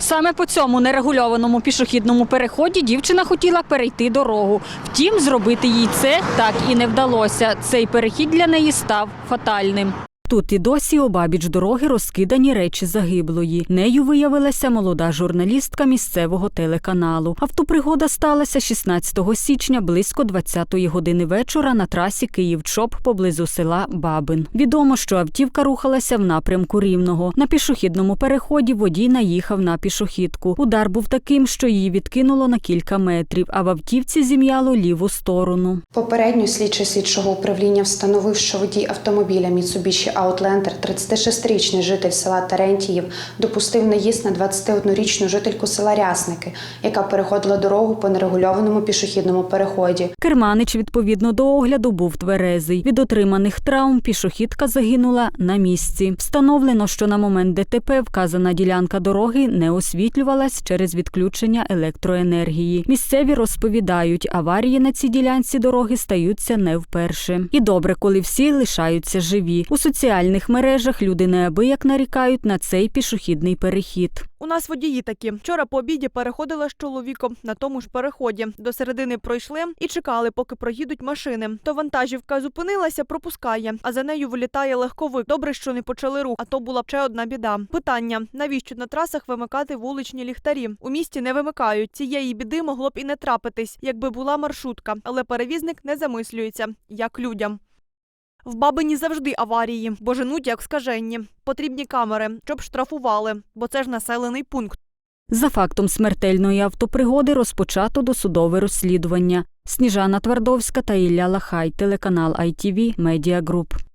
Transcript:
Саме по цьому нерегульованому пішохідному переході дівчина хотіла перейти дорогу. Втім, зробити їй це так і не вдалося. Цей перехід для неї став фатальним. Тут і досі обабіч дороги розкидані речі загиблої. Нею виявилася молода журналістка місцевого телеканалу. Автопригода сталася 16 січня близько 20-ї години вечора на трасі Київ-Чоп поблизу села Бабин. Відомо, що автівка рухалася в напрямку Рівного. На пішохідному переході водій наїхав на пішохідку. Удар був таким, що її відкинуло на кілька метрів, а в автівці зім'яло ліву сторону. Попередньо слідчий слідчого управління встановив, що водій автомобіля Mitsubishi Outlander, 36-річний житель села Терентіїв, допустив наїзд на 21-річну жительку села Рясники, яка переходила дорогу по нерегульованому пішохідному переході. Керманич, відповідно до огляду, був тверезий. Від отриманих травм пішохідка загинула на місці. Встановлено, що на момент ДТП вказана ділянка дороги не освітлювалась через відключення електроенергії. Місцеві розповідають, аварії на цій ділянці дороги стаються не вперше. І добре, коли всі лишаються живі. У соціальних мережах люди неабияк нарікають на цей пішохідний перехід. У нас водії такі. Вчора по обіді переходила з чоловіком на тому ж переході. До середини пройшли і чекали, поки проїдуть машини. То вантажівка зупинилася, пропускає, а за нею вилітає легковик. Добре, що не почали рух, а то була б ще одна біда. Питання: навіщо на трасах вимикати вуличні ліхтарі? У місті не вимикають. Цієї біди могло б і не трапитись, якби була маршрутка, але перевізник не замислюється, як людям. В Бабині завжди аварії, бо женуть як скаженні. Потрібні камери, щоб штрафували, бо це ж населений пункт. За фактом смертельної автопригоди розпочато досудове розслідування. Сніжана Твардовська та Ілля Лахай, телеканал ITV Media Group.